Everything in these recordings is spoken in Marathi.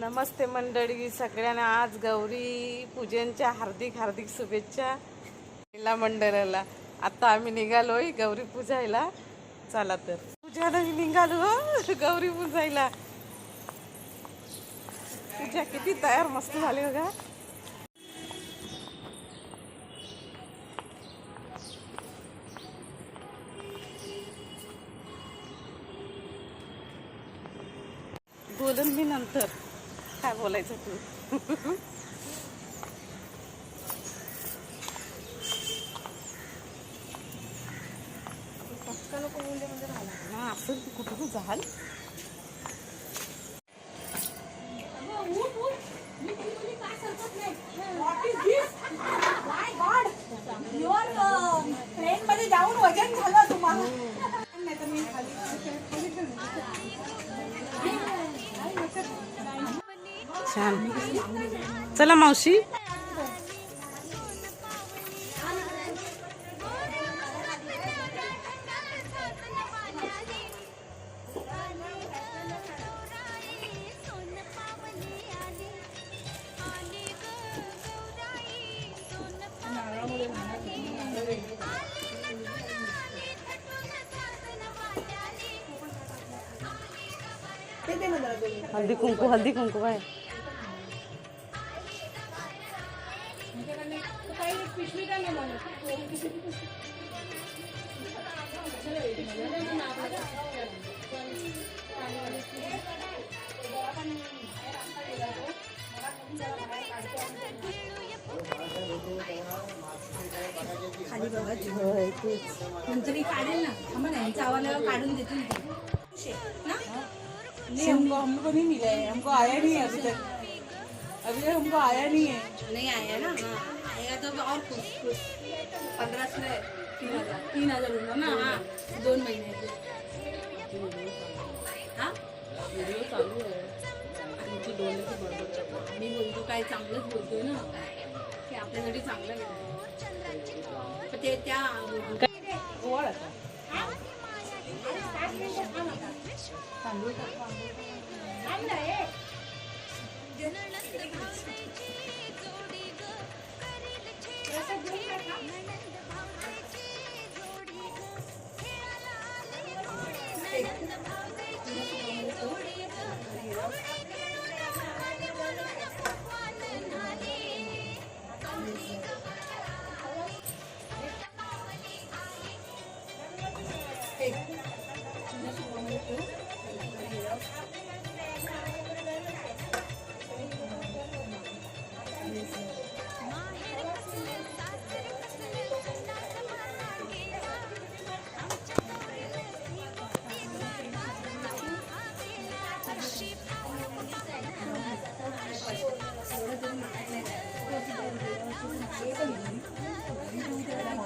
नमस्ते मंडळी सगळ्यांना आज गौरी पूजनच्या हार्दिक हार्दिक शुभेच्छा महिला मंडळाला. आता आम्ही निघालोय गौरी पूजायला. चला तर. पूजाला निघालो हो, गौरी पूजायला. पूजा किती तयार मस्त झाली बघा. बोलून मी नंतर. काय बोलायचं तू? हा असं तू कुठं झाल ट्रेन मध्ये जाऊन वजन झालं तुम्हाला नाही तर मी खाली छान. चला मावशी. हल्दी कुंकू हल्दी कुंकू बाय खाली बघा तुमचं काही काढेल ना? थांबा ना यांचा आवाज काढून देतील ते. ना? नहीं हमको हमको नहीं मिला है हमको आया नहीं है अभी तक. अभी तक हमको आया नहीं है नहीं आया ना? हाँ. तो अभी और कुछ कुछ पंद्रह से तीन हजार। तीन हजार होगा ना? हाँ। दोन महिन्याचे हा? मी बोलतो काय चांगलंच बोलतोय ना? की आपल्यासाठी चांगलं. पण ते त्या ओवाळ आता.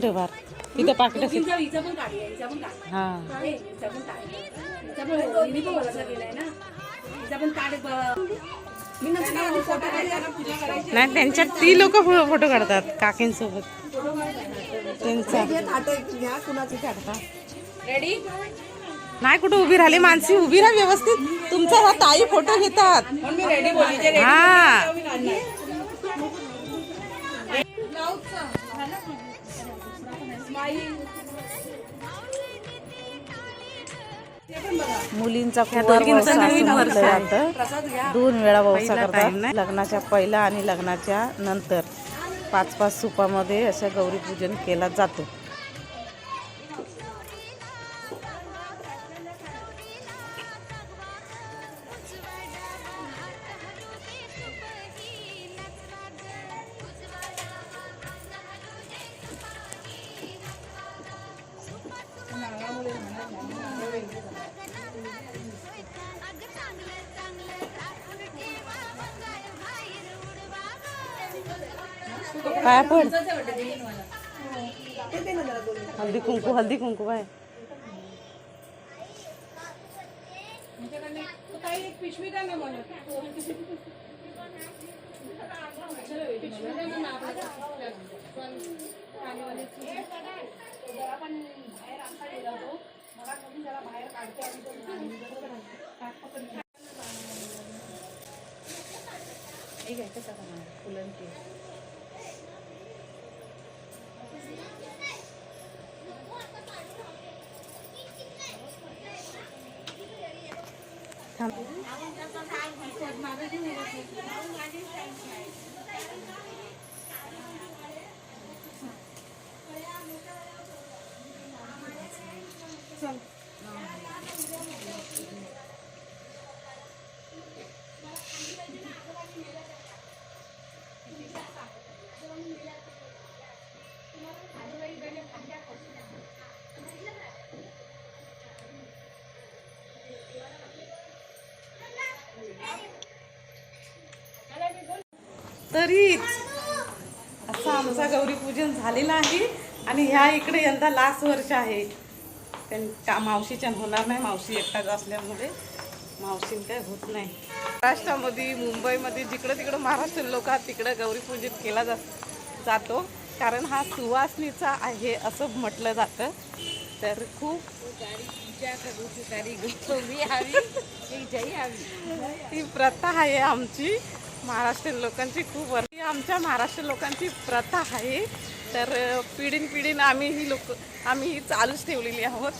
ठेवा तिथे पाकिट हिचा हिचा पण काढला हिचा पण काढला हा. हे, हिचा पण काढला हिचा पण हिने पण वरचा केलाय ना. हिचा पण काढ ब- मी नंतर फोटो काढला पूजा करायची नाही त्यांच्यात ती लोक फोटो काढतात काकींसोबत. त्यांचा. नाही कुठं उभी राहिली? माणसी उभी राहा व्यवस्थित. तुमचा हा ताई फोटो घेतात. हा. स्माईल मुलींचा कुवार. जातं. दोन वेळा वौसा करतात. लग्नाच्या पहिला आणि लग्नाच्या नंतर. पाच पाच सुपामध्ये असं गौरी पूजन केला जातो. काय पण. हल्दी कुंकू हल्दी कुंकू काय काही एक पिशवी फुलांची. ना तरीच. असं आमचा गौरी पूजन झालेलं आहे आणि ह्या इकडे यंदा लास्ट वर्ष आहे. त्यां का मावशीच्या होणार नाही मावशी एकटाच असल्यामुळे मावशी काय होत नाही. महाराष्ट्रामध्ये मुंबईमध्ये जिकडं तिकडं महाराष्ट्र लोक तिकडं गौरी पूजन केला जात जातो. कारण हा सुवासनीचा आहे असं म्हटलं जातं. तर खूप ही प्रथा आहे आमची. महाराष्ट्रीयन लोकांची खूप वर्षी ही आमच्या महाराष्ट्र लोकांची प्रथा आहे. तर पिढीन पिढीन आम्ही ही लोक आम्ही ही चालूच ठेवलेली आहोत.